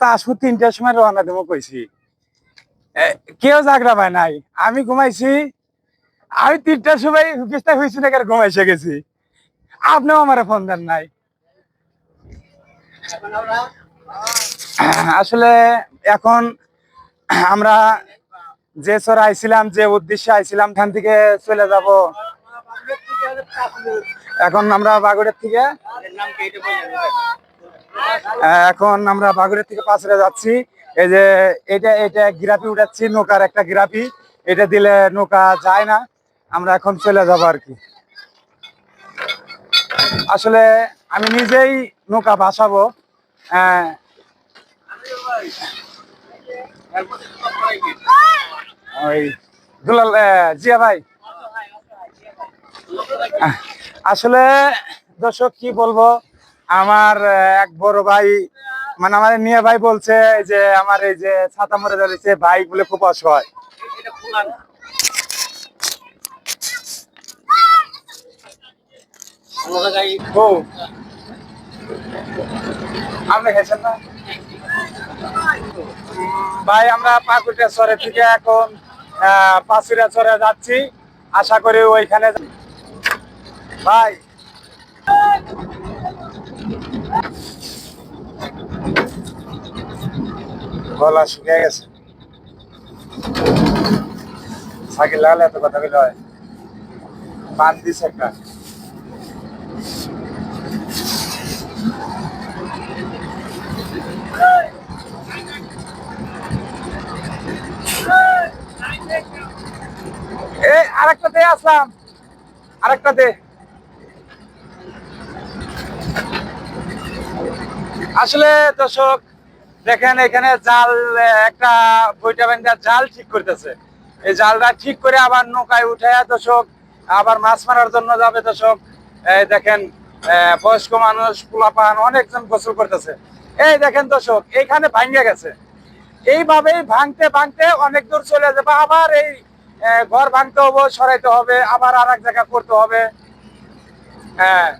তা আসব তিনটার সময় রওনা দেবো কইছি। কেউ জাগরা নাই। আমি ঘুমাইছি। আমি তিনটার সময় হয়েছি না ঘুমাইছে গেছি। আপনিও আমার ফোন দেন নাই। আসলে এখন আমরা যে চর আইছিলাম, যে উদ্দেশ্যে আইছিলাম খান থেকে চলে যাব। এখন আমরা বাগুড়ের থেকে এখন আমরা বাগুড়ের থেকে পাঁচরে যাচ্ছি। এই যে এটা এটা গিরাপি উঠাচ্ছি, নৌকার একটা গিরাপি এটা দিলে নৌকা যায় না। আমরা এখন চলে যাব আর কি। আসলে আমি নিজেই নৌকা ভাসাবো। ওই দুলাল জিয়া ভাই। আসলে দর্শক কি বলব? আমার এক বড় ভাই মানে আমার নিয়ে ভাই বলছে যে, আমার এই যে ছাতা মরে ধরেছে, ভাই বলে খুব অসহায়। আপনি ভাই, আমরা পাকুটিয়া চরে থেকে এখন পাঁচুরিয়া চরে যাচ্ছি। আশা করি ওইখানে ভাই গলা শুকিয়ে গেছে। সাইকেল লাগালে এত কথা বলে হয়। বান দিছে একটা। এ, আরেকটা দে আসলাম। আরেকটা দে। আসলে দর্শক দেখেন এখানে জাল একটা বইটা বেঁধে জাল ঠিক করতেছে। এই জালটা ঠিক করে আবার নৌকায় উঠে দর্শক, আবার মাছ মারার জন্য যাবে দর্শক। দেখেন বয়স্ক মানুষ, পোলাপান, অনেকজন গোসল করতেছে। এই দেখেন দর্শক, এইখানে ভাঙ্গে গেছে। এইভাবেই ভাঙতে ভাঙতে অনেক দূর চলে যাবে। আবার এই ঘর ভাঙতে হবে, সরাইতে হবে, আবার আর এক জায়গা করতে হবে। হ্যাঁ।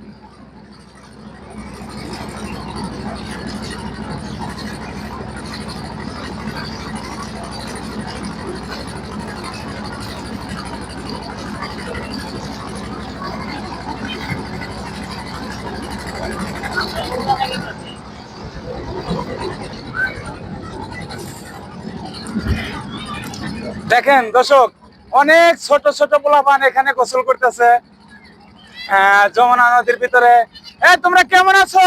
দেখেন, দর্শক, অনেক ছোট ছোট পোলাপান এখানে গোসল করতেছে। যমুনা নদীর ভিতরে। তোমরা কেমন আছো?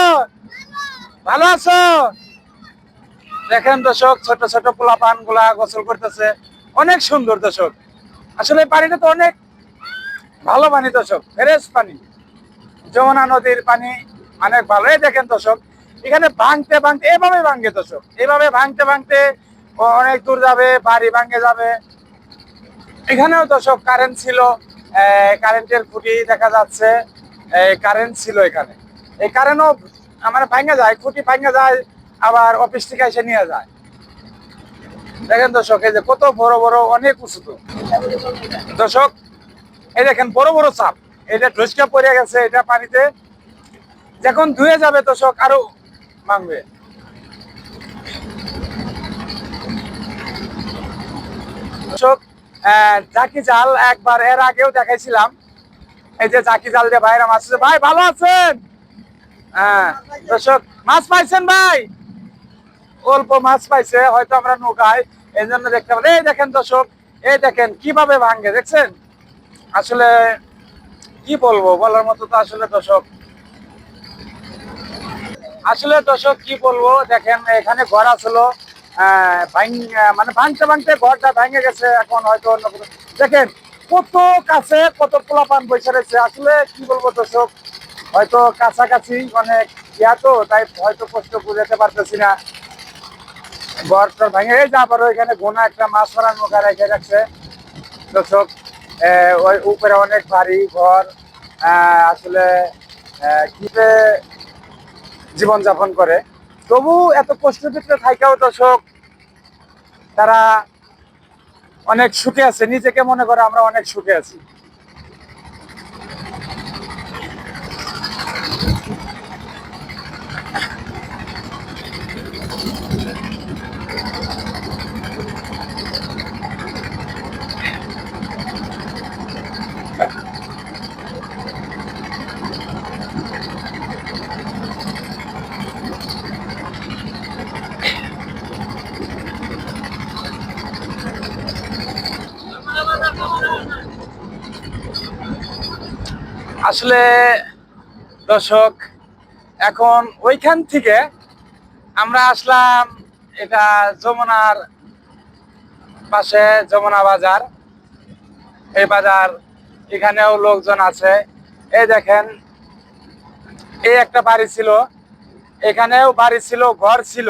ভালো আছো? দেখেন, দর্শক, ছোট ছোট পোলাপানগুলা গোসল করতেছে। অনেক সুন্দর, দর্শক। আসলে পানিটা তো অনেক ভালো পানি, দর্শক, ফ্রেশ পানি। যমুনা নদীর পানি অনেক ভালো এই দেখেন, দর্শক। এখানে ভাঙতে ভাঙতে, এভাবে ভাঙে, দর্শক। এভাবে ভাঙতে ভাঙতে অনেক দূর যাবে, বাড়ি ভাঙে যাবে। এখানেও দর্শক কারেন্ট ছিল। কারেন্টের খুঁটি দেখা যাচ্ছে। কারেন্ট ছিল এখানে। এই কারেন্টও আমার ভাঙে যায়, খুঁটি ভাঙে যায়, আবার অফিস থেকে এসে নিয়ে যায়। দেখেন দর্শক, এই যে কত বড় বড়, অনেক উঁচু তো। দর্শক, এই দেখেন বড় বড় চাপ। এটা ঢুসকা পড়ে গেছে এটা পানিতে। যখন ধুয়ে যাবে দর্শক, আরও ভাঙবে। দর্শক জাকি জাল একবার এর আগেও দেখাইছিলাম। এই যে জাকি জাল ভাইরা মাছ। ভাই, ভালো আছেন? হ্যাঁ দর্শক, মাছ পাইছেন ভাই? অল্প মাছ পাইছে, হয়তো আমরা নৌকায় এই জন্য দেখতে পারি এই দেখেন দর্শক, এই দেখেন কীভাবে ভাঙ্গে দেখছেন? আসলে কি বলব, বলার মতো তো আসলে দর্শক। আসলে দর্শক, কি বলব, দেখেন এখানে ঘর আসলো। মানে ভাঙতে ভাঙতে ঘরটা ভেঙে গেছে, এখন হয়তো অন্য কোনো দেখেন, কত কাছে কত পোলাপান বসে রয়েছে। আসলে কি বলব দর্শক, হয়তো কাছাকাছি অনেক ইয়া তো, তাই হয়তো কষ্ট বুঝাতে পারতেছি না। ঘরটা ভেঙে যে আবার ওইখানে গোনা একটা মাছ মারার নৌকা রেখে রাখছে দর্শক ওই উপরে অনেক বাড়ি, ঘর আসলে কীভাবে জীবনযাপন করে। তবু এত কষ্ট ভিতরে থাইকাও দর্শক, তারা অনেক সুখে আছে। নিজেকে মনে করে আমরা অনেক সুখে আছি। আসলে দর্শক, এখন ওইখান থেকে আমরা আসলাম এটা যমুনার পাশে, যমুনা বাজার। এই বাজার, এখানেও লোকজন আছে। এই দেখেন, এই একটা বাড়ি ছিল, এখানেও বাড়ি ছিল, ঘর ছিল।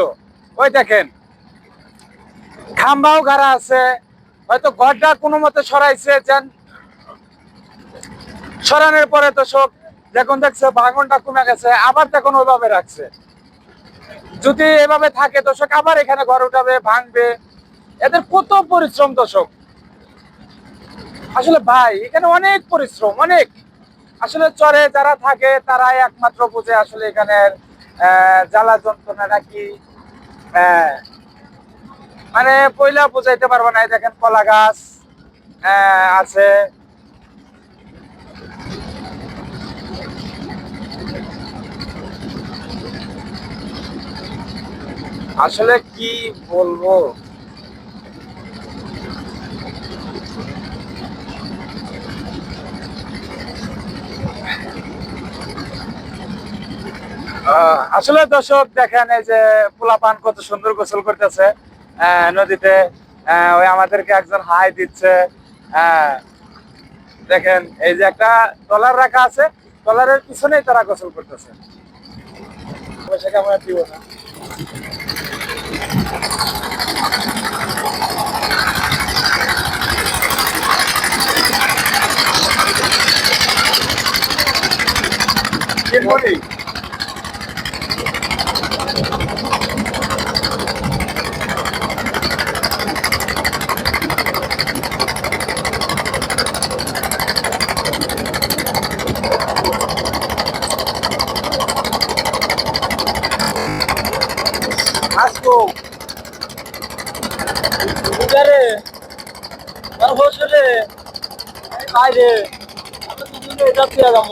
ওই দেখেন, খাম্বাও গাড়া আছে, হয়তো ঘরটা কোনো মতে সরাইছে, যেন সরানোর পরে তো সব যখন দেখছে ভাঙনটা কমে গেছে আবার তখন ওইভাবে রাখছে। যদি এভাবে থাকে দর্শক আবার এখানে ঘর উঠাবে ভাঙবে। এদের কত পরিশ্রম দর্শক? আসলে ভাই এখানে অনেক পরিশ্রম অনেক। আসলে চরে যারা থাকে তারাই একমাত্র বুঝে আসলে এখানের জ্বালা যন্ত্রণাটা কি আহ, মানে পয়লা বুঝাইতে পারব না। দেখেন কলা গাছ আছে। আসলে কি বলব? আসলে দর্শক, দেখেন এই যে পোলাপান কত সুন্দর গোসল করতেছে। নদীতে ওই আমাদেরকে একজন হাই দিচ্ছে। দেখেন, এই যে একটা টলার রাখা আছে টলারের পিছনেই তারা গোসল করতেছে। আমরা দিব না। Morning. আসব উদারে আর হোসলে বাইরে আমি দুজনে এটা পেয়ে যাব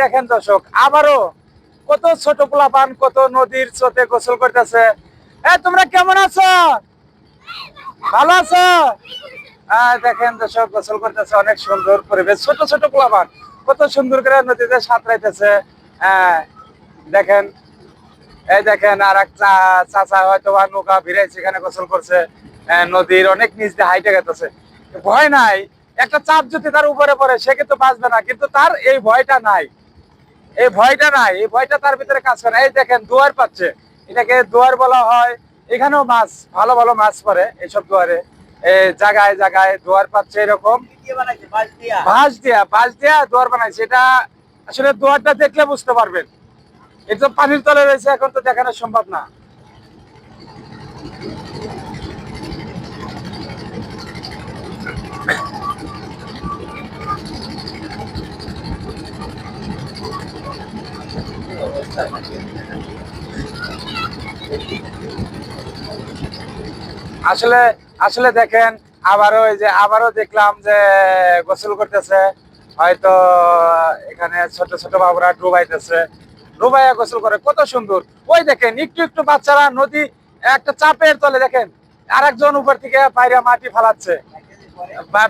দেখেন দর্শক আবারও কত ছোট পোলাপান কত নদীর স্রোতে গোসল করতেছে। এ তোমরা কেমন আছো? ভালো আছো? দেখেন দর্শক গোসল করতেছে অনেক সুন্দর পরিবেশ। ছোট ছোট পোলাপান কত সুন্দর করে নদীতে সাঁতরাইতেছে। আহ, দেখেন এই দেখেন আর এক চাচা হয়তো বা নৌকা ভিড়াইছে এখানে গোসল করছে নদীর অনেক নিচ দিয়ে হাইটে গেছে ভয় নাই একটা চাপ যদি তার উপরে পড়ে সে কিন্তু বাঁচবে না কিন্তু তার এই ভয়টা নাই। এই ভয়টা নাই এই ভয়টা তার ভিতরে কাজ করে। এই দেখেন দুয়ার পাচ্ছে। এটাকে দুয়ার বলা হয়। এখানেও মাছ ভালো ভালো মাছ পড়ে এইসব দুয়ারে। এই জায়গায় জায়গায় দুয়ার পাচ্ছে এরকম। বাঁশ দিয়া বাঁশ দিয়া দুয়ার বানাইছে। এটা আসলে দুয়ারটা দেখলে বুঝতে পারবেন। এটা পানির তলে রয়েছে, এখন তো দেখানো সম্ভব না। আসলে আসলে দেখেন, আবারও এই যে, আবারও দেখলাম যে গোসল করতেছে, হয়তো এখানে ছোট ছোট বাবুরা ডুবাইতেছে। ডুবাইয়া গোসল করে, কত সুন্দর। ওই দেখেন, একটু একটু বাচ্চারা নদী, একটা চাপের তলে দেখেন, আরেকজন উপর থেকে বাইরে মাটি ফালাচ্ছে।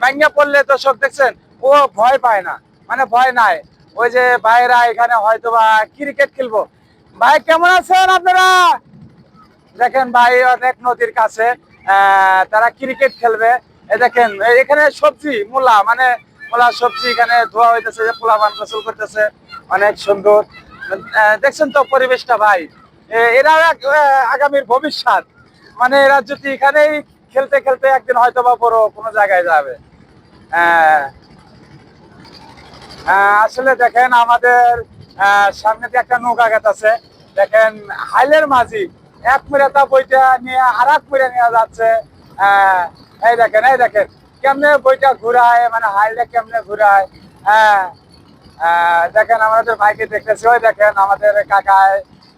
ভাঙ্গা পড়লে দর্শক দেখছেন, ও ভয় পায় না মানে ভয় নাই। ওই যে ভাইরা এখানে হয়তো বা ক্রিকেট খেলব। ভাই, কেমন আছেন আপনারা? দেখেন ভাই, অনেক নদীর কাছে তারা ক্রিকেট খেলবে। দেখেন এখানে সবজি, মূলা মানে মূলা সবজি এখানে ধোয়া হইতেছে, যে পোলা পান গোসল করতেছে, অনেক সুন্দর। দেখছেন তো পরিবেশটা ভাই। এরা আগামীর ভবিষ্যৎ। মানে এরা যদি এখানেই খেলতে খেলতে একদিন হয়তো বা বড় কোনো জায়গায় যাবে। আসলে দেখেন আমাদের সামনে একটা নৌকা গেত আছে। দেখেন হাইলের মাঝি এক মিরাতা বইটা নিয়ে আর এক মিরা নিয়ে যাচ্ছে। এই দেখেন এই দেখেন, কেমনে বইটা ঘুরায় মানে হাইলে কেমনে ঘুরায়। হ্যাঁ দেখেন আমাদের ভাইকে দেখতেছি, ওই দেখেন আমাদের কাকায়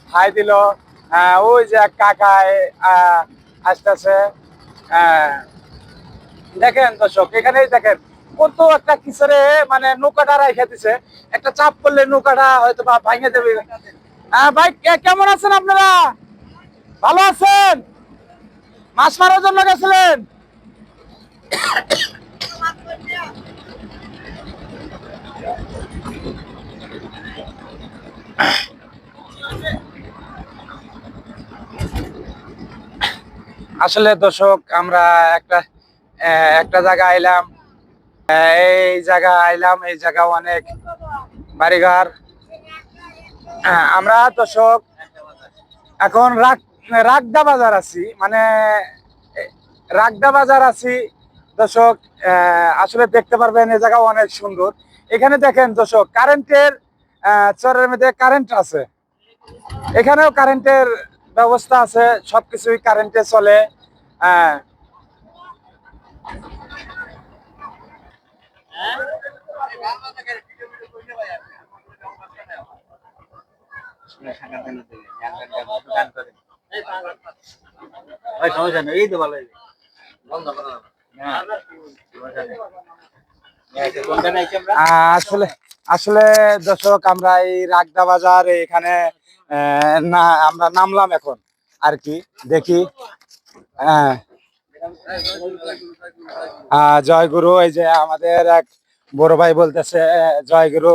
হাই দিল। ওই যে এক কাকায় আসতেছে। দেখেন দর্শক, এখানেই দেখেন, কত একটা কিসরে মানে নৌকাটা রেখে দিছে। একটা চাপ করলে নৌকাটা হয়তো বা ভাঙে দেবে। ভাই কেমন আছেন আপনারা? ভালো আছেন? মাছ মারার জন্য গেছিলেন? আসলে দর্শক, আমরা একটা একটা জায়গা আইলাম এই জায়গা আইলাম, এই জায়গা অনেক বাড়িঘর। আমরা দর্শক, এখন রাগ, রাগদা বাজার আছি মানে রাগদা বাজার আছি। দর্শক আসলে দেখতে পারবেন, এই জায়গা অনেক সুন্দর। এখানে দেখেন দর্শক কারেন্টের চরের মধ্যে কারেন্ট আছে। এখানেও কারেন্টের ব্যবস্থা আছে সবকিছুই কারেন্টে চলে। হ্যাঁ। আহ, আসলে আসলে দর্শক, আমরা এই রাগদা বাজার, এখানে না, আমরা নামলাম এখন, আর কি, দেখি হ্যাঁ। জয় গুরু এই যে আমাদের এক বড় ভাই বলতেছে জয় গুরু